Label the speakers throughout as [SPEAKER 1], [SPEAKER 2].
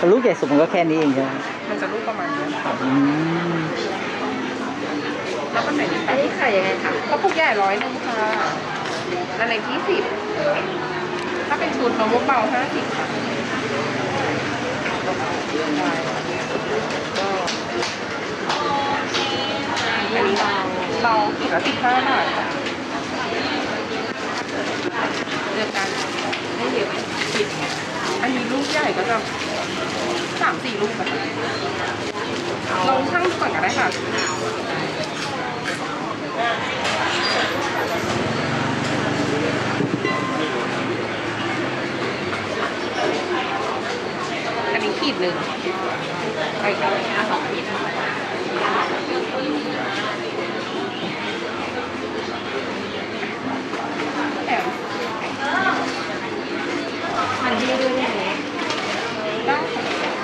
[SPEAKER 1] แต่ลูกใหญ่สุดมันก็แค่นี้เองใช่ไหม
[SPEAKER 2] มันจะลูกประมาณนี้ค่ะ
[SPEAKER 1] อืม
[SPEAKER 2] แล้วก็ใส่นี่
[SPEAKER 3] อันนี้ขายยังไงคะ
[SPEAKER 2] กระปุกใหญ่ร้อยหนึงค่ะอันเล็กที่สิบถ้าเป็นชุดมะม่วงเบาห้าสิบค่ะอันนี้เบาขีดละสิบห้าบาทค่ะ เลือกกันไม่เยอะสิบอันนี้ลูกใหญ่ก็จะสามสี่ลูกค่ะลองช่างก่อนก็ได้ค่ะอันนี้ขีดหนึ่งไปกันอะสองขีดแถม
[SPEAKER 3] มันดีด้วยเนี่ย
[SPEAKER 2] ได้ค่ะ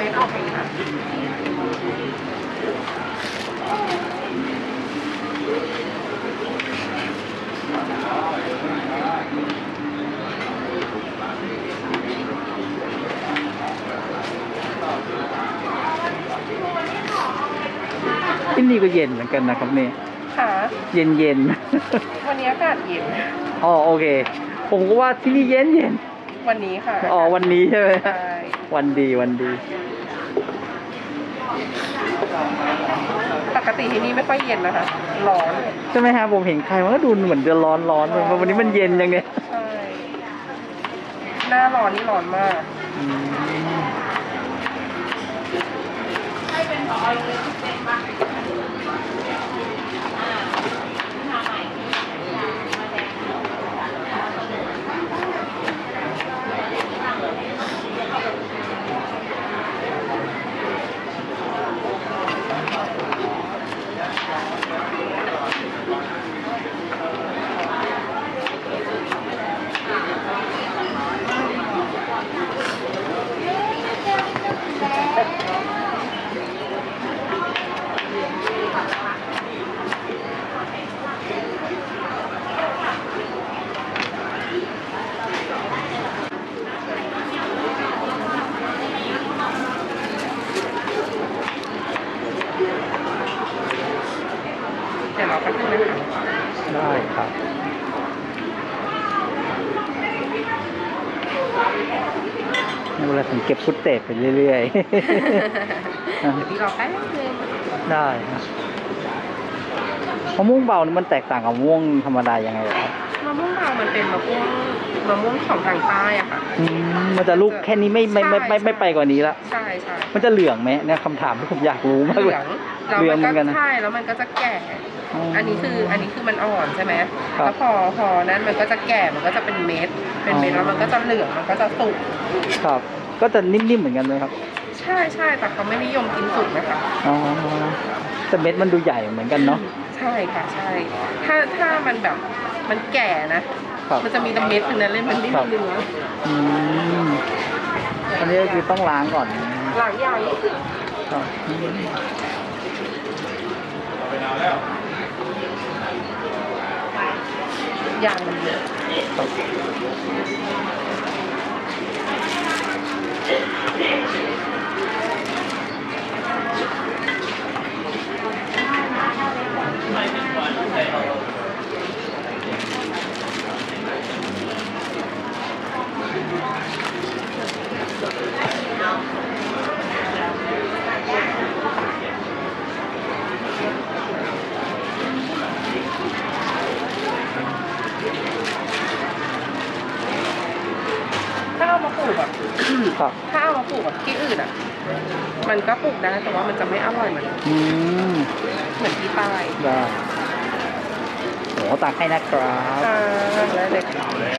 [SPEAKER 2] พี่ไปเอาเม็ดออกเองค่ะ
[SPEAKER 1] ที่นี่ก็เย็นเหมือนกันนะครับเนี่ย
[SPEAKER 2] ค่ะ
[SPEAKER 1] เย็นเย็น
[SPEAKER 2] วันนี้อากาศเย็น
[SPEAKER 1] ๆอ๋อโอเค ผมก็ว่าที่นี่เย็นเย็น
[SPEAKER 2] วันนี้ค่ะ
[SPEAKER 1] ๆอ๋อ วันนี้ใช่ไหม
[SPEAKER 2] ใช่
[SPEAKER 1] วันดีวันดี
[SPEAKER 2] ปกติที่นี่ไม่ค่อยเย็นนะคะ ร้อน
[SPEAKER 1] ใช่ไหมฮะผมเห็นใครมันก็ดูเหมือนจะร้อนร้อนๆวันนี้มันเย็นจังเนี่ย
[SPEAKER 2] ใช่ หน้าร้อนนี่ร้อนมาก
[SPEAKER 1] อืม
[SPEAKER 2] เดี๋ยวเราแป๊บนึงนะคะ
[SPEAKER 1] ได้ครับเวลาผมเก็บฟุตเตจไปเรื่อยๆ
[SPEAKER 2] เดี๋ยวพี่รอแป๊บนึง
[SPEAKER 1] ได้ครับมะม่วงเบานี่มันแตกต่างกับมะม่วงธรรมดายังไงเหรอครับ
[SPEAKER 2] มะม่วงเบามันเป็นมะม่วงมะม่วงของทางใต้อะค่ะ
[SPEAKER 1] อืมมันจะลูกแค่นี้ไม่ไม่ไม่ไม่
[SPEAKER 2] ใช่
[SPEAKER 1] ไม่ไปกว่านี้ละ
[SPEAKER 2] ใช่ใช่
[SPEAKER 1] มันจะเหลืองไหมเนี่ยคำถามที่ผมอยากรู้มาก
[SPEAKER 2] เห
[SPEAKER 1] เล
[SPEAKER 2] ลื
[SPEAKER 1] ย
[SPEAKER 2] อง
[SPEAKER 1] เหลืองเหมื
[SPEAKER 2] แล้
[SPEAKER 1] อน
[SPEAKER 2] ว
[SPEAKER 1] กั
[SPEAKER 2] มันน
[SPEAKER 1] นะ
[SPEAKER 2] ก็ใช่แล้วมันก็จะแก่ อันนี้คืออันนี้คือมันอ่อนใช่ไหม
[SPEAKER 1] ครับ
[SPEAKER 2] แล้วพอพอนั้นมันก็จะแก่มันก็จะเป็นเม็ด เป็นเม็ด
[SPEAKER 1] อ๋อ
[SPEAKER 2] แล้วมันก็จะเหลืองมันก็จะสุก
[SPEAKER 1] ครับ ก็จะนิ่มๆเหมือนกันเลยครับ
[SPEAKER 2] ใช่ใช่แต่เขาไม่นิยมกินสุกนะคะ
[SPEAKER 1] อ๋อแต่เม็ดมันดูใหญ่เหมือนกันเนาะ
[SPEAKER 2] ใช่ค่ะใช่ ถ้าถ้ามันแบบ มันแก่นะ
[SPEAKER 1] ครับ
[SPEAKER 2] มันจะมีแต่เม็ดถึงนั้นเลยมันไม่
[SPEAKER 1] ครั
[SPEAKER 2] มี
[SPEAKER 1] บ
[SPEAKER 2] เนื้อ
[SPEAKER 1] อืมอันนี้ก็คือต้องล้างก่อน
[SPEAKER 2] หลังใหญ่
[SPEAKER 1] ครับอืม
[SPEAKER 2] ยัง
[SPEAKER 1] ครับ
[SPEAKER 2] ถ้าเอามาปลูกแบบ
[SPEAKER 1] ครับ
[SPEAKER 2] ถ้าเอามาปลูกแบบที่ อื่นอะ มันก็ปลูกได้แต่ว่ามันจะไม่อร่อยเหมือน
[SPEAKER 1] อืม
[SPEAKER 2] เหมือนที่ใต้
[SPEAKER 1] ได้โหตักให้นะครับ
[SPEAKER 2] อ่าได้เลยค่ะ